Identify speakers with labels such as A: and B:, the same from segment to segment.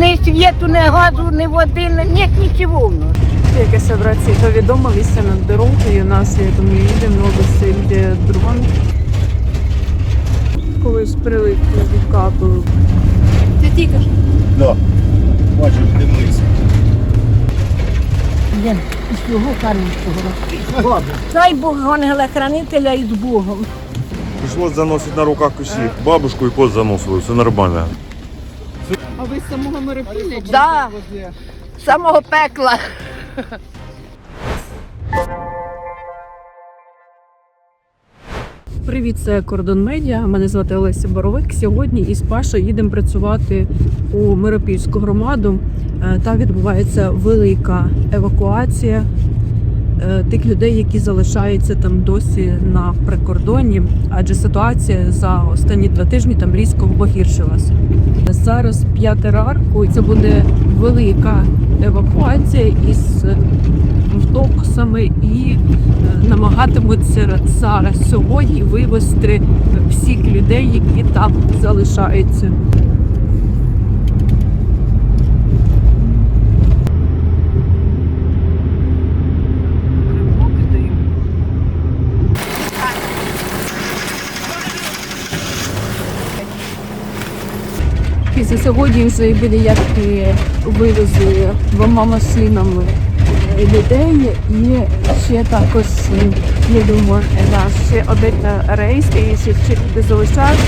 A: ні світу, ні газу, ні води, ні, ні нічого в нас.
B: Якось братці повідомилися над дорогою. Нас, я думаю, їде много сильде дрон. Колись прилетів від капу.
C: Да. Бачиш, дивись.
A: Де? З цього Каринського. Дай Бог ангела-хранителя і з Богом.
C: Пришлось заносити на руках усі. Бабушку і кот заносили, все нормально.
B: А ви з самого Миропілля? чи
A: Да. З самого пекла.
B: Привіт, це Кордон Медіа. Мене звати Олеся Боровик. Сьогодні із Пашою їдемо працювати у Миропільську громаду. Е, Там відбувається велика евакуація е, тих людей, які залишаються там досі на прикордоні, адже ситуація за останні два тижні там різко погіршилась. Зараз п'яте ранку, і це буде велика евакуація із автобусами і е, намагатимуться зараз сьогодні вивезти всіх людей, які там залишаються. Після сьогодні вже буде як вивезли двома машинами е, людей і ще також е, я думаю, ще один е, рейс і ще ще люди.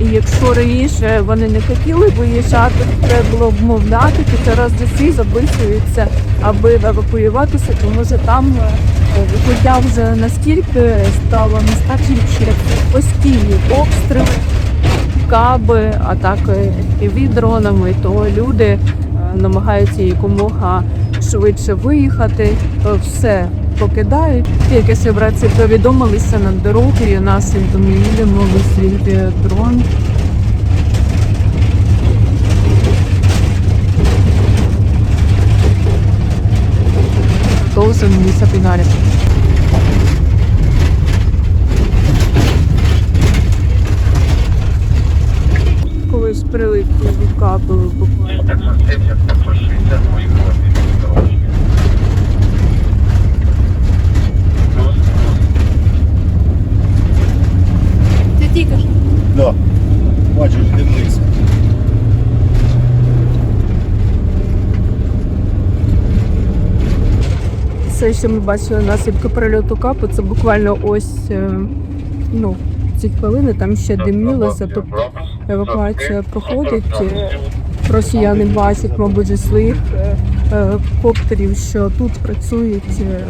B: І, якщо раніше вони не хотіли виїжджати, треба було вмовляти, то зараз всі записуються, аби евакуюватися, тому що там е, хоча вже настільки стало нестачі постійні обстріли каби, атаки і дронами, то люди е, намагаються якомога швидше виїхати, то все покидають. Тільки що братці повідомилися над дорогою, нас їдемо, висвітлює дрон. Должен місце фіналі. Колись прилетів від капелу буквально.
C: Да. Бачиш, дивись.
B: Все, що ми бачили наслідки перельоту капу, це буквально ось е, ну, ці хвилини, там ще димілося, тобто евакуація проходить. Росіяни бачать, мабуть, зі своїх е, коптерів, що тут працюють е,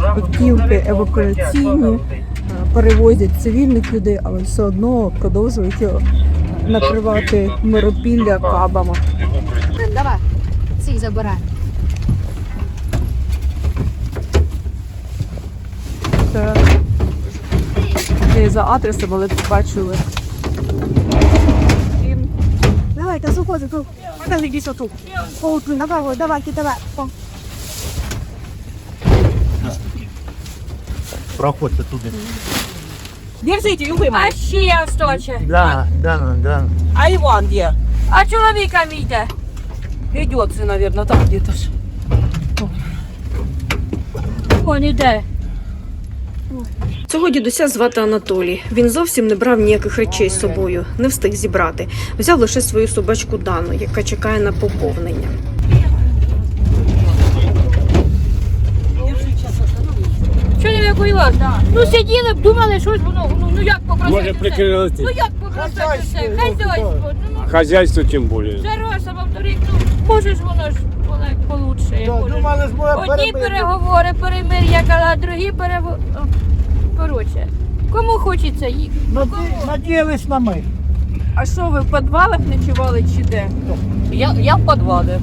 B: автівки евакуаційні, е, перевозять цивільних людей, але все одно продовжують накривати миропілля кабами.
D: Давай, цих забирай.
B: Це не за адресом, але побачили.
D: Давай, та заходи, тут. Давай, іди сюди. О, тут, давай, ой, давай, ти давай.
C: Проходьте туди.
E: Держите, любимый.
F: А ще сточе.
E: Да, да, да. А Иван где?
F: А чоловіка мійте.
E: Идет, наверное, там где-то ж.
F: Он іде.
B: Цього дідуся звати Анатолій. Він зовсім не брав ніяких речей з собою, не встиг зібрати. Взяв лише свою собачку Дану, яка чекає на поповнення.
F: Що не евакуював? Ну сиділи б, думали, щось воно, ну, ну як попросити
G: Може
F: все?
G: прикрити.
F: Ну як попросити все? Хазяйство. Ну,
G: Хозяйство тем более.
F: Зароса, повторіть, ну, може ж воно ж воно як получше. Одні переговори, перемир'я, а другі переговори. Коротше, кому хочеться їх?
E: Надеялись на мы.
B: А що ви в підвалах ночували чи де?
E: Я, я в подвале.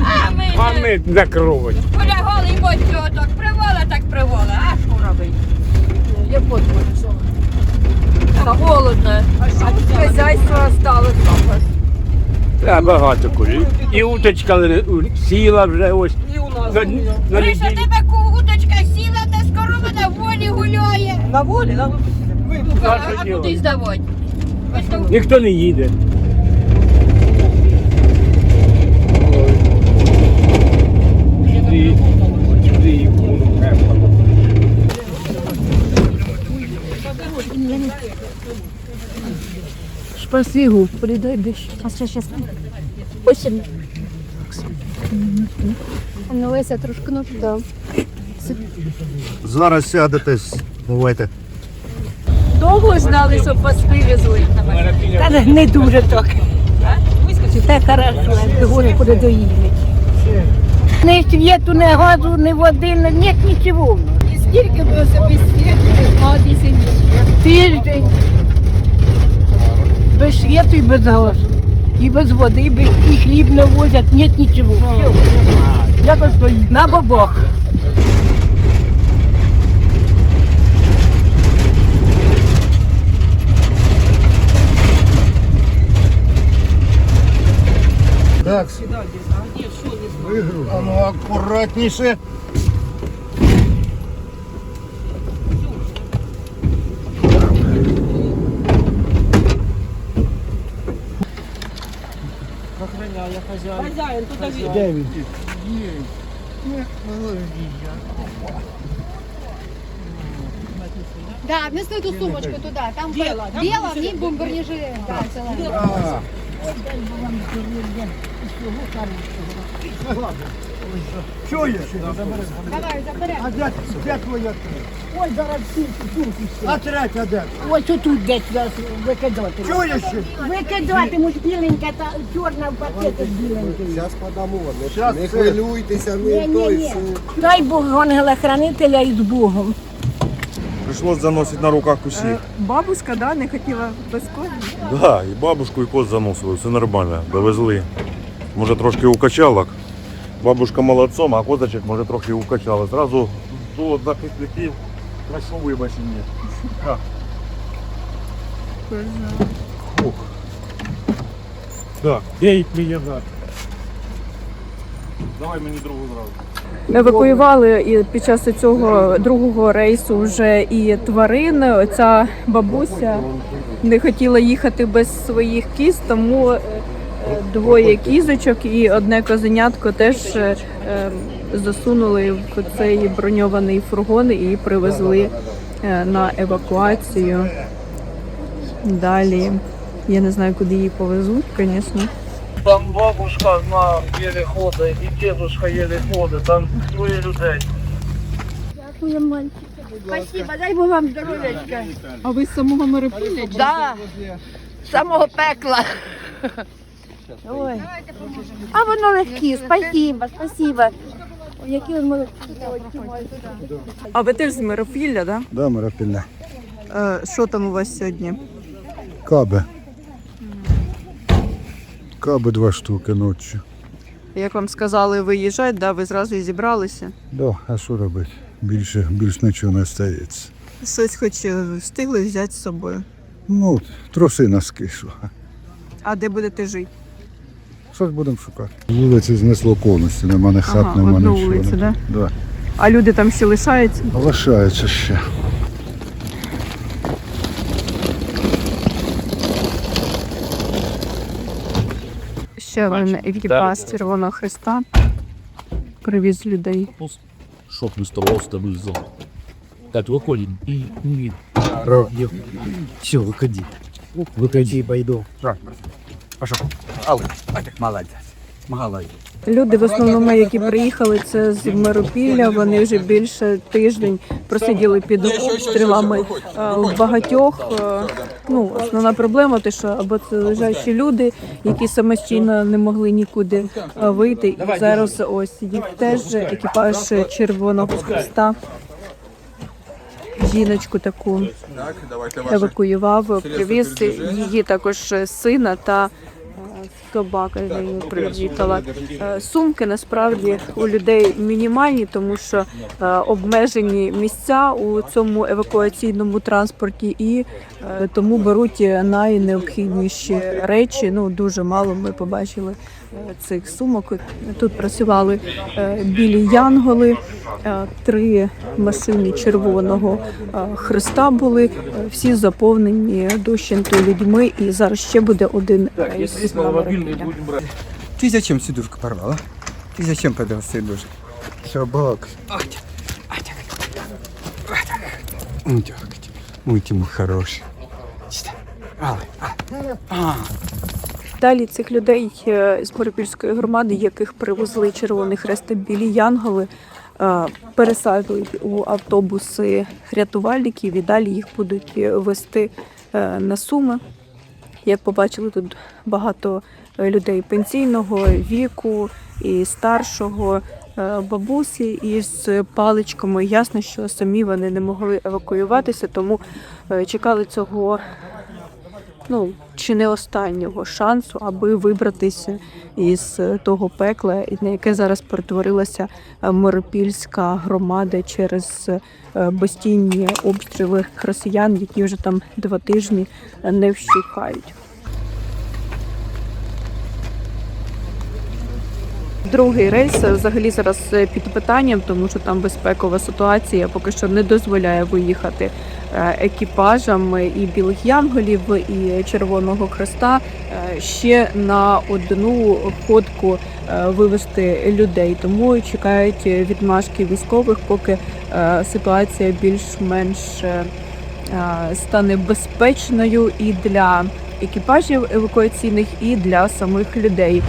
F: А ми
G: ми закровать.
F: полягали і ось цього так привола, так привола. А що робить?
B: Я що.
F: Та голодно.
B: А що з хазяйства осталось?
G: Та багато курів. І уточка сіла вже ось.
E: І у нас.
G: На, на
F: Гриша, тебе уточка сіла, та скоро вона в волі гуляє.
E: На волі, на воле.
F: А, куди здавати? Ось там
G: Ніхто не їде.
H: По снігу прийде дощ.
I: А ще ще
H: Осінь.
B: Ну, Леся трошки ну, да.
J: Зараз сядете, бувайте.
H: Довго ждали, щоб паски везли. Та не- не дуже так. Та хорошо, горе куди доїдуть. Не світу, не газу, не води, не нет нічого.
B: Скільки ви собі 10
H: Тиждень. Без світу і без газу. І без води, без, і хліб не возять, нет нічого. Все. Як стоїть? На бабах.
J: Так. А ну акуратніше.
B: Да, внесли ту сумочку туда. Там бела, бела в ній бомберніжи. Да, зелена.
J: Чуєш?
B: Давай, заберемо.
J: А де, де твоя?
H: Ой, зараз всі.
J: А третя де?
H: Ось отут десь викидати.
J: Чуєш? ще?
H: Викидати, може біленька та чорна в пакети біленький.
K: Зараз подамо, не,
J: Щас
K: не
J: це-
K: хвилюйтеся, не той
H: Ні-ні-ні.
K: все.
H: Дай Бог ангела-хранителя і з Богом.
C: Пришлось заносити на руках усіх.
L: Бабушка, да, не хотіла без коні?
C: Да, і бабушку, і кот заносили, все нормально, довезли. Може трошки укачалок. Бабушка молодцом, а козачок може трохи укачали. Зразу до захисників хорошо вибачені. Так.
G: Ей, приїжджати.
C: Давай мені другу зразу.
B: Евакуювали і під час цього другого рейсу вже і тварин. Оця бабуся не хотіла їхати без своїх кіз, тому е, двоє кізочок і одне козенятко теж е, е, засунули в цей броньований фургон і привезли е, на евакуацію. Далі я не знаю, куди її повезуть, звісно.
M: Там бабушка одна еле ходить, і дедушка еле ходить, там троє людей.
H: Спасибо, дай Бог вам здоров'ячка.
B: А ви з самого Мирополя?
H: Да, з самого пекла. Ой. А воно легкі, спасибо, спасибо. Які ви молодці.
L: А ви теж з Миропілля, да?
J: Да, Марапільне.
L: Е, Що там у вас сьогодні?
J: Каби. Каби два штуки ночі.
L: Як вам сказали виїжджати, да, ви зразу і зібралися?
J: Да, а що робити? Більше, більш нічого не стається.
L: Щось хоч е, встигли взяти з собою.
J: Ну, троси на скишу.
L: А де будете жити?
J: Щось будемо шукати. Вулиці знесло повністю, нема ні хат,
L: Ага,
J: нема
L: одну
J: нічого.
L: вулицю, да?
J: Да.
L: А люди там ще лишаються?
J: Лишається ще.
B: Ще один екіпаж Червоного Христа привіз людей.
N: Що Христос стабілізував. Так, виходить. І, і,
K: Все, виходи. Виходи, пойду. Пошел. Молодець.
B: Люди в основному, які приїхали, це з Миропілля. Вони вже більше тиждень просиділи під обстрілами в багатьох. Ну, основна проблема, те, що або це лежачі люди, які самостійно не могли нікуди вийти. І зараз ось їх теж екіпаж Червоного Христа. Жіночку таку евакуював, привіз її також сина та собака з нею приїхала. Е, Сумки насправді у людей мінімальні, тому що е, обмежені місця у цьому евакуаційному транспорті, і е, тому беруть найнеобхідніші речі. Ну дуже мало ми побачили е, цих сумок. Тут працювали е, білі янголи, е, три машини червоного е, хреста були. е, Всі заповнені дощенту людьми, і зараз ще буде один рейс. На Маріуполь.
K: Ти зачем сидушку порвала? Ти зачем подав сидушку? Собак. Ой, Тимур хороший. Але, а,
B: Далі цих людей е, з Боропільської громади, яких привезли Червоний Хрест та білі Янголи, е, пересадують у автобуси рятувальників і далі їх будуть е, вести на суми. Як побачили, тут багато людей пенсійного віку і старшого, е, бабусі із паличками. Ясно, що самі вони не могли евакуюватися, тому е, чекали цього ну, чи не останнього шансу, аби вибратися із е, того пекла, на яке зараз перетворилася е, Миропільська громада через е, постійні обстріли росіян, які вже там два тижні е, не вщухають. Другий рейс взагалі зараз е, під питанням, тому що там безпекова ситуація поки що не дозволяє виїхати е, екіпажам і білих янголів, і Червоного Хреста е, ще на одну ходку вивести людей. Тому чекають відмашки військових, поки ситуація більш-менш стане безпечною і для екіпажів евакуаційних, і для самих людей.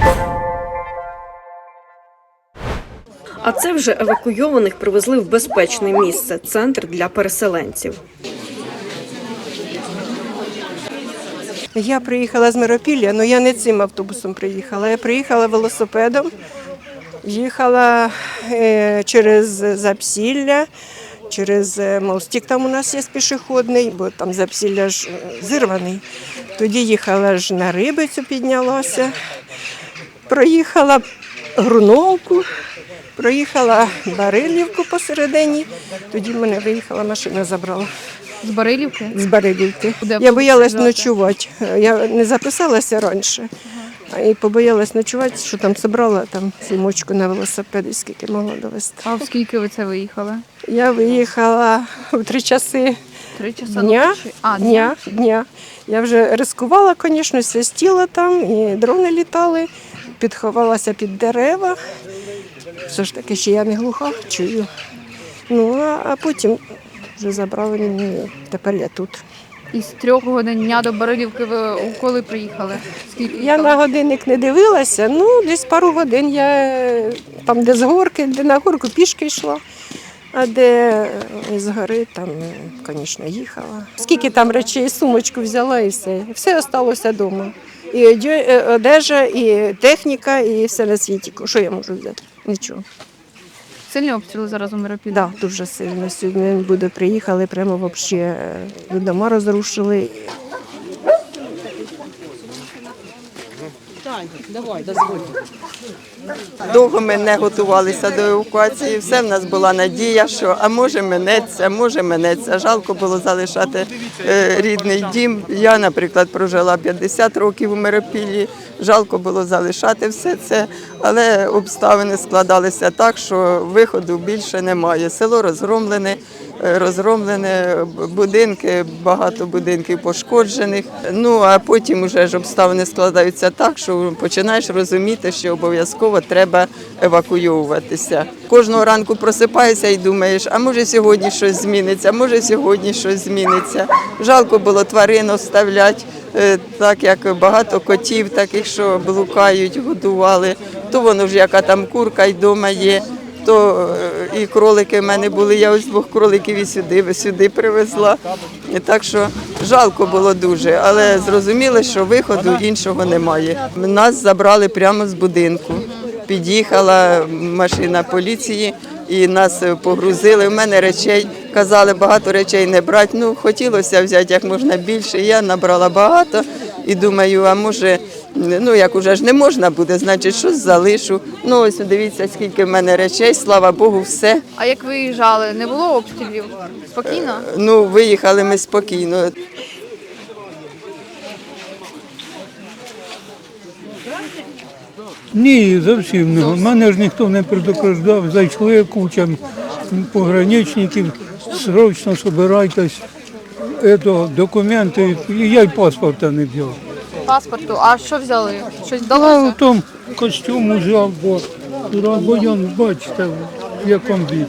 O: А це вже евакуйованих привезли в безпечне місце центр для переселенців.
A: Я приїхала з Миропілля, але я не цим автобусом приїхала. Я приїхала велосипедом, їхала е, через Запсілля, через е, мостик там у нас є пішохідний, бо там Запсілля ж е, зірваний. Тоді їхала ж на Рибицю, піднялася, проїхала Груновку, проїхала Барилівку посередині, тоді мене виїхала, машина забрала.
B: З Барилівки?
A: З Барилівки.
B: Куди
A: Я боялась ночувати. Я не записалася раніше. а І побоялась ночувати, що там зібрала там сумочку на велосипеді, скільки могла довести.
B: А в скільки ви це виїхали?
A: Я виїхала в три часи
B: Три часа
A: дня.
B: А,
A: дня, дня. Я вже ризикувала, звісно, свистіла там, і дрони літали, підховалася під дерева. Все ж таки, ще я не глуха, чую. Ну, а, потім вже забрали мене, і тепер я тут.
B: Із трьох годин дня до Барилівки ви коли приїхали? Скільки
A: Я на годинник не дивилася, ну десь пару годин я е, там, де з горки, де на горку пішки йшла, а де е, з гори, там, звісно, їхала. Скільки там речей, сумочку взяла і все. Все залишилося вдома. І е, одежа, і техніка, і все на світі. Що я можу взяти? Нічого.
B: Сильні обстріли зараз у Миропіллі?
A: Так, да, дуже сильно. Сьогодні буде приїхали, прямо взагалі дома розрушили.
E: Довго ми не готувалися до евакуації. Все в нас була надія, що а може минеться, може минеться. Жалко було залишати е, рідний дім. Я, наприклад, прожила 50 років у Миропіллі. Жалко було залишати все це, але обставини складалися так, що виходу більше немає. Село розгромлене. е, Розгромлене будинки, багато будинків пошкоджених. Ну а потім уже ж обставини складаються так, що починаєш розуміти, що обов'язково треба евакуйовуватися. Кожного ранку просипаєшся і думаєш, а може сьогодні щось зміниться, може сьогодні щось зміниться. Жалко було тварин оставляти, е, так як багато котів, таких, що блукають, годували. То воно ж яка там курка й дома є. То е, і кролики в мене були. Я ось двох кроликів і сюди, сюди привезла. І так що жалко було дуже, але зрозуміло, що виходу іншого немає. Нас забрали прямо з будинку. Під'їхала машина поліції і нас погрузили. У мене речей казали, багато речей не брати. Ну хотілося взяти як можна більше. Я набрала багато і думаю, а може. Ну, як уже ж не можна буде, значить, щось залишу. Ну, ось дивіться, скільки в мене речей, слава Богу, все.
B: А як виїжджали? Не було обстрілів? Спокійно?
E: Ну, виїхали ми спокійно.
P: Ні, зовсім не. Мене ж ніхто не предупреждав. Зайшли куча пограничників, срочно збирайтесь. Документи, і я й паспорта не взяв.
B: Паспорту. А що взяли? Щось вдалося?
P: в тому костюм взяв, бо район, бачите, в якому віді.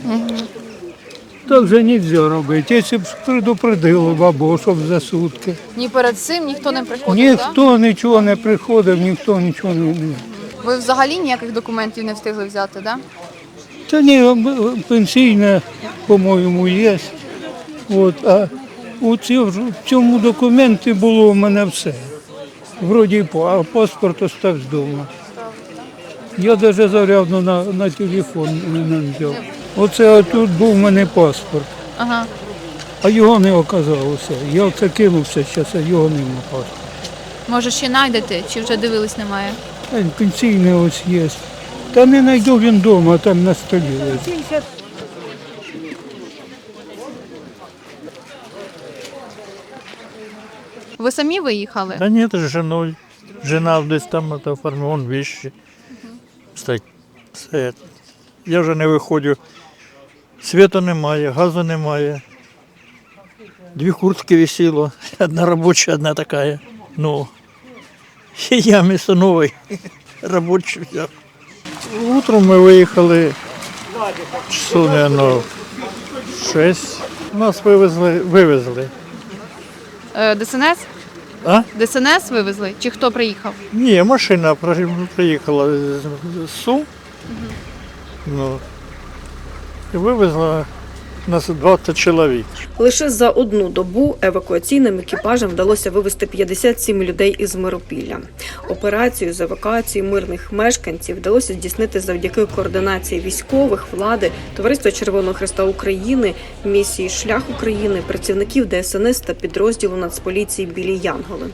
P: Так же не можна робити. Якщо б предупредили або щоб за сутки.
B: Ні перед цим ніхто не приходив,
P: Ніхто нічого не приходив, ніхто нічого не. не-
B: Ви взагалі ніяких документів не встигли взяти, так?
P: Та ні, пенсійне, по-моєму, є. От, а у ці- в цьому документі було у мене все. Вроді а паспорт остав вдома. Я навіть зарядно на, на телефон не взяв. Оце тут був у мене паспорт,
B: Ага.
P: а його не оказалося. Я оце кинувся зараз, а його нема паспорта.
B: Може, ще знайдете, чи вже дивились, немає?
P: Та й Пенсійне ось є. Та не знайду він вдома, там на столі лежить.
B: Ви самі виїхали?
Q: Да нет, с женой. Жена десь там это оформила, вон вещи. Стоять. стоять. Я вже не виходжу. Світу немає, газу немає. Дві куртки висіло, одна робоча, одна така. Ну, я вместо нової робочу взяв. Утром ми виїхали часу, в 6. Нас вивезли, вивезли.
B: Е, ДСНС?
Q: А?
B: ДСНС вивезли? Чи хто приїхав?
Q: Ні, машина при- приїхала з з Сум. Ну, і вивезла нас 20 чоловік.
O: Лише за одну добу евакуаційним екіпажам вдалося вивезти 57 людей із Миропілля. Операцію з евакуації мирних мешканців вдалося здійснити завдяки координації військових, влади, Товариства Червоного Христа України, місії Шлях України, працівників ДСНС та підрозділу Нацполіції Білі Янголи.